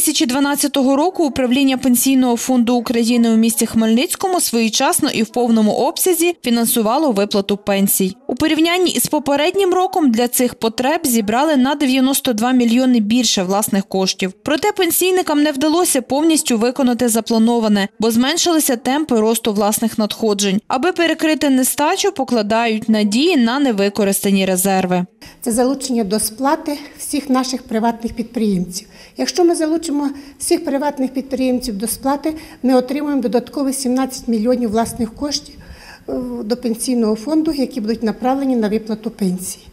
Протягом 2012 року управління Пенсійного фонду України у місті Хмельницькому своєчасно і в повному обсязі фінансувало виплату пенсій. У порівнянні із попереднім роком для цих потреб зібрали на 92 мільйони більше власних коштів. Проте пенсійникам не вдалося повністю виконати заплановане, бо зменшилися темпи росту власних надходжень. Аби перекрити нестачу, покладають надії на невикористані резерви. Це залучення до сплати всіх наших приватних підприємців. Якщо ми залучимо всіх приватних підприємців до сплати, ми отримуємо додаткові 17 мільйонів власних коштів е, до пенсійного фонду, які будуть направлені на виплату пенсії.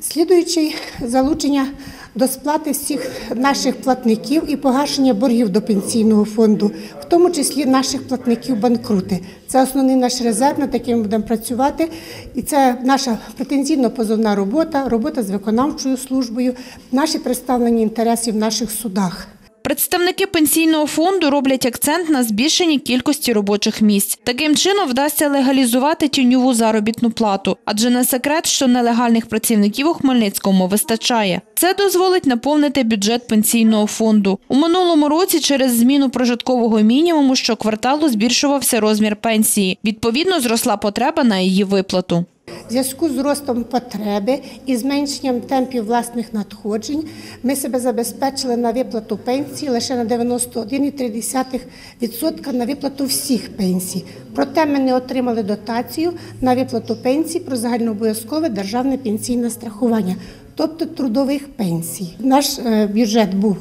Слідуючий залучення до сплати всіх наших платників і погашення боргів до пенсійного фонду, в тому числі наших платників банкрути. Це основний наш резерв, над яким ми будемо працювати. І це наша претензійно-позовна робота, робота з виконавчою службою, наші представлення інтересів в наших судах. Представники пенсійного фонду роблять акцент на збільшенні кількості робочих місць. Таким чином вдасться легалізувати тіньову заробітну плату, адже не секрет, що нелегальних працівників у Хмельницькому вистачає. Це дозволить наповнити бюджет пенсійного фонду. У минулому році через зміну прожиткового мінімуму щокварталу збільшувався розмір пенсії. Відповідно, зросла потреба на її виплату. В зв'язку з ростом потреби і зменшенням темпів власних надходжень ми себе забезпечили на виплату пенсії лише на 91,3% на виплату всіх пенсій. Проте ми не отримали дотацію на виплату пенсій про загальнообов'язкове державне пенсійне страхування. Тобто трудових пенсій. Наш е, бюджет був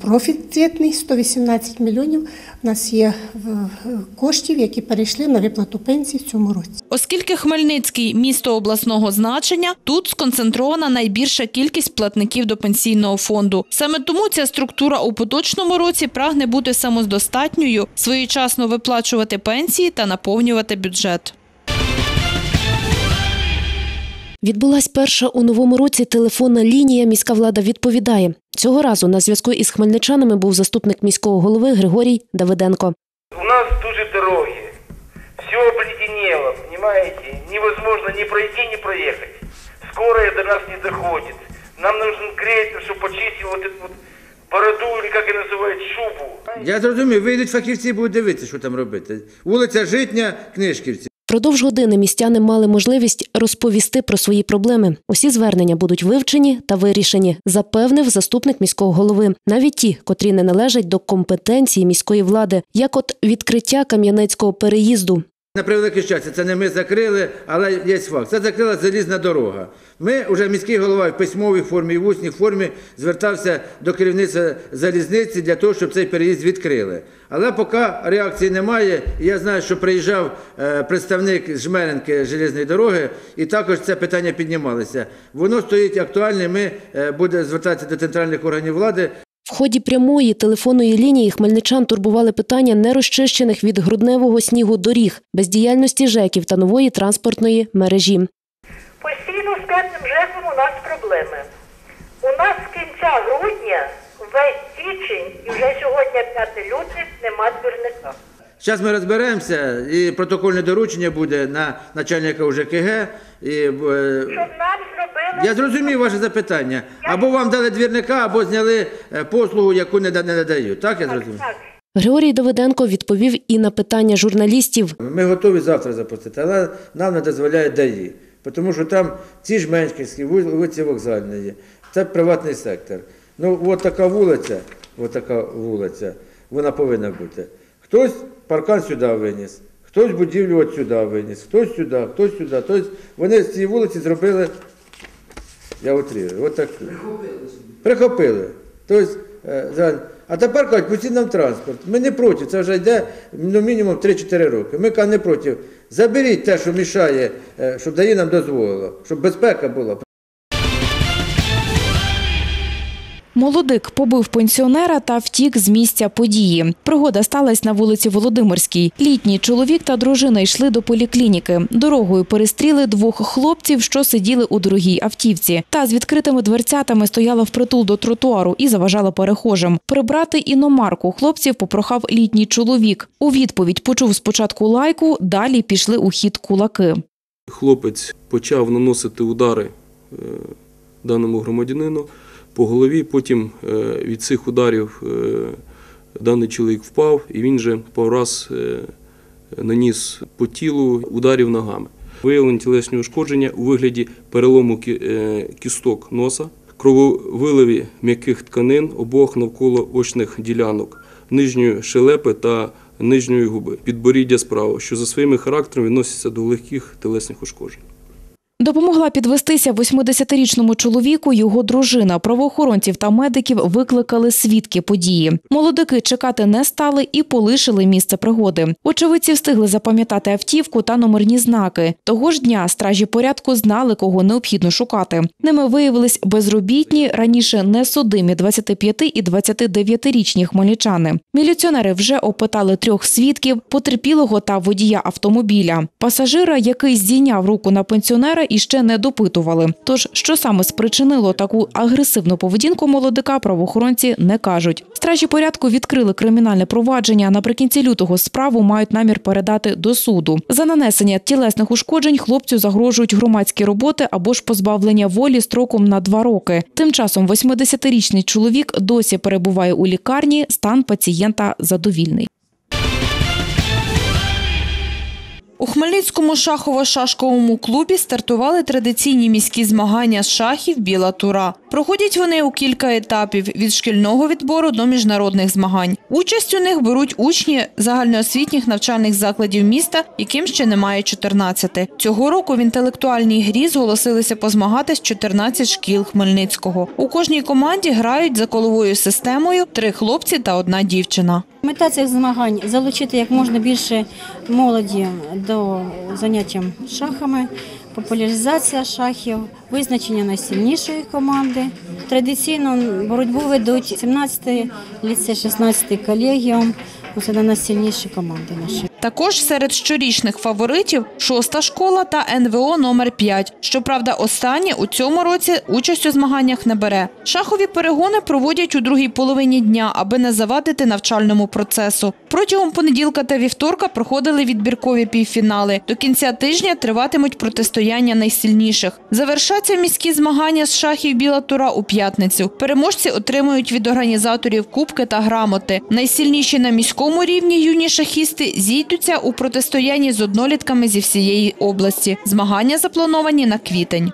профіцитний 118 мільйонів. У нас є коштів, які перейшли на виплату пенсій в цьому році. Оскільки Хмельницький – місто обласного значення, тут сконцентрована найбільша кількість платників до пенсійного фонду. Саме тому ця структура у поточному році прагне бути самодостатньою, своєчасно виплачувати пенсії та наповнювати бюджет. Відбулась перша у новому році телефонна лінія. Міська влада відповідає. Цього разу на зв'язку із хмельничанами був заступник міського голови Григорій Давиденко. У нас дуже дороги. Все обледенело, понимаете? Невозможно ни пройти, ни проехать. Скорая до нас не доходит. Нам нужен крейсер, чтобы почистил вот эту вот бороду, или как ее называют, шубу. Я зрозумів, вийдуть фахівці, будуть дивитися, що там робити. Вулиця Житня, Книжківці. Впродовж години містяни мали можливість розповісти про свої проблеми. Усі звернення будуть вивчені та вирішені, запевнив заступник міського голови. Навіть ті, котрі не належать до компетенції міської влади, як от відкриття кам'янецького переїзду. На превелике щастя, це не ми закрили, але є факт. Це закрила залізна дорога. Ми, вже міський голова в письмовій формі в усній формі звертався до керівництва залізниці для того, щоб цей переїзд відкрили. Але поки реакції немає, я знаю, що приїжджав е, представник Жмеренки железної дороги, і також це питання піднімалося. Воно стоїть актуальне. Ми е, будемо звертатися до центральних органів влади В ході прямої телефонної лінії хмельничан турбували питання нерозчищених від грудневого снігу доріг, бездіяльності ЖЕКів та нової транспортної мережі. Постійно з п'ятим жехом у нас проблеми. У нас з кінця грудня, весь січень і вже сьогодні 5 лютого нема двірника. Зараз ми розберемося, і протокольне доручення буде на начальника УЖКГ. І, е, Щоб. Я зрозумів ваше запитання. Або вам дали двірника, або зняли е, послугу, яку не, да- не надають. Так я зрозумів? Так, Григорій Давиденко відповів і на питання журналістів. Ми готові завтра запустити, але нам не дозволяє ДАІ. Тому що там ці ж Меншківські, вулиці вокзальні, це приватний сектор. Ну, от така вулиця, от така вулиця, вона повинна бути. Хтось паркан сюди виніс, хтось будівлю от сюди виніс, хтось сюди, хтось сюди. Тобто вони з цієї вулиці зробили, я утрирую, от так. Прихопили. Тобто, е, а тепер кажуть, пустіть нам транспорт. Ми не проти, це вже йде ну, мінімум 3-4 роки. Ми кажемо, не проти. Заберіть те, що мішає, е, щоб дає нам дозволило, щоб безпека була. Молодик побив пенсіонера та втік з місця події. Пригода сталася на вулиці Володимирській. Літній чоловік та дружина йшли до поліклініки. Дорогою перестріли двох хлопців, що сиділи у дорогій автівці. Та з відкритими дверцятами стояла впритул до тротуару і заважала перехожим. Прибрати іномарку хлопців попрохав літній чоловік. У відповідь почув спочатку лайку, далі пішли у хід кулаки. Хлопець почав наносити удари е, даному громадянину. По голові. Потім е, від цих ударів е, даний чоловік впав, і він же по раз е, наніс по тілу ударів ногами. Виявлені тілесні ушкодження у вигляді перелому кісток носа, крововиливі м'яких тканин обох навколо очних ділянок, нижньої шелепи та нижньої губи, підборіддя справа, що за своїми характерами відносяться до легких тілесних ушкоджень. Допомогла підвестися 80-річному чоловіку його дружина. Правоохоронців та медиків викликали свідки події. Молодики чекати не стали і полишили місце пригоди. Очевидці встигли запам'ятати автівку та номерні знаки. Того ж дня стражі порядку знали, кого необхідно шукати. Ними виявились безробітні, раніше несудимі 25 і 29-річні хмельничани. Міліціонери вже опитали трьох свідків, потерпілого та водія автомобіля. Пасажира, який здійняв руку на пенсіонера, іще не допитували. Тож, що саме спричинило таку агресивну поведінку молодика, правоохоронці не кажуть. Стражі порядку відкрили кримінальне провадження. Наприкінці лютого справу мають намір передати до суду. За нанесення тілесних ушкоджень хлопцю загрожують громадські роботи або ж позбавлення волі строком на два роки. Тим часом 80-річний чоловік досі перебуває у лікарні. Стан пацієнта задовільний. У Хмельницькому шахово-шашковому клубі стартували традиційні міські змагання з шахів Біла тура. Проходять вони у кілька етапів від шкільного відбору до міжнародних змагань. Участь у них беруть учні загальноосвітніх навчальних закладів міста, яким ще немає 14. Цього року в інтелектуальній грі зголосилися позмагатись 14 шкіл Хмельницького. У кожній команді грають за коловою системою три хлопці та одна дівчина. Мета цих змагань залучити як можна більше молоді до заняття шахами, популяризація шахів, визначення найсильнішої команди. Традиційно боротьбу ведуть 17-й ліцей, 16-й колегіум. Це найсильніші команди наші. Також серед щорічних фаворитів шоста школа та НВО номер 5 Щоправда, останнє у цьому році участь у змаганнях не бере. Шахові перегони проводять у другій половині дня, аби не завадити навчальному процесу. Протягом понеділка та вівторка проходили відбіркові півфінали. До кінця тижня триватимуть протистояння найсильніших. Завершаться міські змагання з шахів Біла Тура у п'ятницю. Переможці отримують від організаторів кубки та грамоти. Найсильніші на міському рівні юні шахісти зійдуться у протистоянні з однолітками зі всієї області. Змагання заплановані на квітень.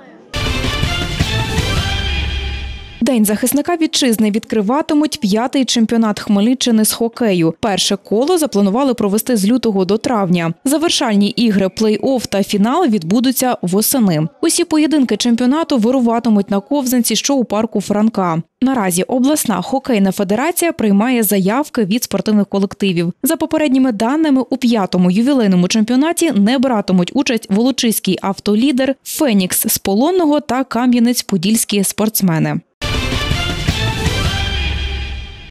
День захисника вітчизни відкриватимуть п'ятий чемпіонат Хмельниччини з хокею. Перше коло запланували провести з лютого до травня. Завершальні ігри, плей-офф та фінал відбудуться восени. Усі поєдинки чемпіонату вируватимуть на ковзанці, що у парку Франка. Наразі обласна хокейна федерація приймає заявки від спортивних колективів. За попередніми даними, у п'ятому ювілейному чемпіонаті не братимуть участь волочиський автолідер, Фенікс з Полонного та Кам'янець-Подільські спортсмени.